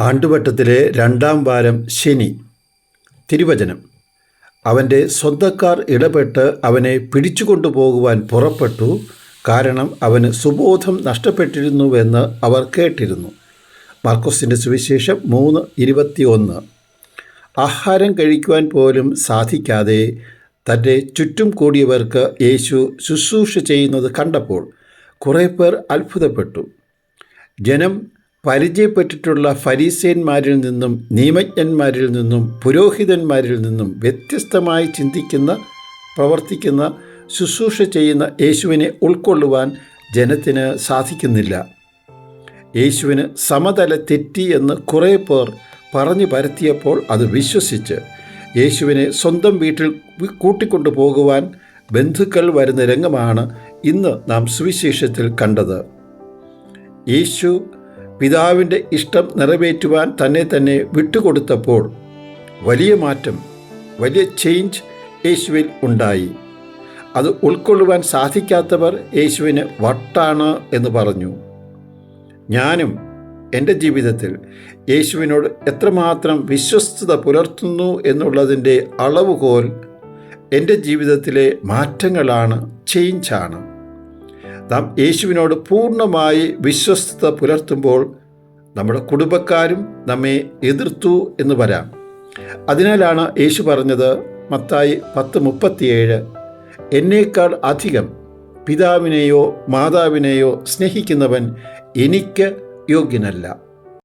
ആണ്ടുവട്ടത്തിലെ രണ്ടാം വാരം ശനി തിരുവചനം. അവന്റെ സ്വന്തക്കാർ ഇടപെട്ട് അവനെ പിടിച്ചുകൊണ്ടുപോകുവാൻ പുറപ്പെട്ടു. കാരണം അവന് സുബോധം നഷ്ടപ്പെട്ടിരുന്നുവെന്ന് അവർ കേട്ടിരുന്നു. മാർക്കോസിന്റെ സുവിശേഷം മൂന്ന് ഇരുപത്തിയൊന്ന്. ആഹാരം കഴിക്കുവാൻ പോലും സാധിക്കാതെ തന്റെ ചുറ്റും കൂടിയവർക്ക് യേശു ശുശ്രൂഷ ചെയ്യുന്നത് കണ്ടപ്പോൾ കുറേ പേർ അത്ഭുതപ്പെട്ടു. ജനം പരിചയപ്പെട്ടിട്ടുള്ള ഫരീസേന്മാരിൽ നിന്നും നിയമജ്ഞന്മാരിൽ നിന്നും പുരോഹിതന്മാരിൽ നിന്നും വ്യത്യസ്തമായി ചിന്തിക്കുന്ന പ്രവർത്തിക്കുന്ന ശുശ്രൂഷ ചെയ്യുന്ന യേശുവിനെ ഉൾക്കൊള്ളുവാൻ ജനത്തിന് സാധിക്കുന്നില്ല. യേശുവിന് സമതല തെറ്റി എന്ന് കുറേ പേർ പറഞ്ഞു പരത്തിയപ്പോൾ അത് വിശ്വസിച്ച് യേശുവിനെ സ്വന്തം വീട്ടിൽ കൂട്ടിക്കൊണ്ടു പോകുവാൻ ബന്ധുക്കൾ വരുന്ന രംഗമാണ് ഇന്ന് നാം സുവിശേഷത്തിൽ കണ്ടത്. യേശു പിതാവിന്റെ ഇഷ്ടം നിറവേറ്റുവാൻ തന്നെ തന്നെ വിട്ടുകൊടുത്തപ്പോൾ വലിയ മാറ്റം വലിയ ചേഞ്ച് യേശുവിൽ ഉണ്ടായി. അത് ഉൾക്കൊള്ളുവാൻ സാധിക്കാത്തവർ യേശുവിന് വട്ടാണ് എന്ന് പറഞ്ഞു. ഞാനും എന്റെ ജീവിതത്തിൽ യേശുവിനോട് എത്രമാത്രം വിശ്വസ്തത പുലർത്തുന്നു എന്നുള്ളതിന്റെ അളവുകോൽ എന്റെ ജീവിതത്തിലെ മാറ്റങ്ങളാണ് ചേഞ്ചാണ് നാം യേശുവിനോട് പൂർണമായി വിശ്വസ്തത പുലർത്തുമ്പോൾ നമ്മുടെ കുടുംബക്കാരും നമ്മെ എതിർത്തു എന്ന് വരാം. അതിനാലാണ് യേശു പറഞ്ഞത് മത്തായി പത്ത് മുപ്പത്തിയേഴ് എന്നേക്കാൾ അധികം പിതാവിനെയോ മാതാവിനെയോ സ്നേഹിക്കുന്നവൻ എനിക്ക് യോഗ്യനല്ല.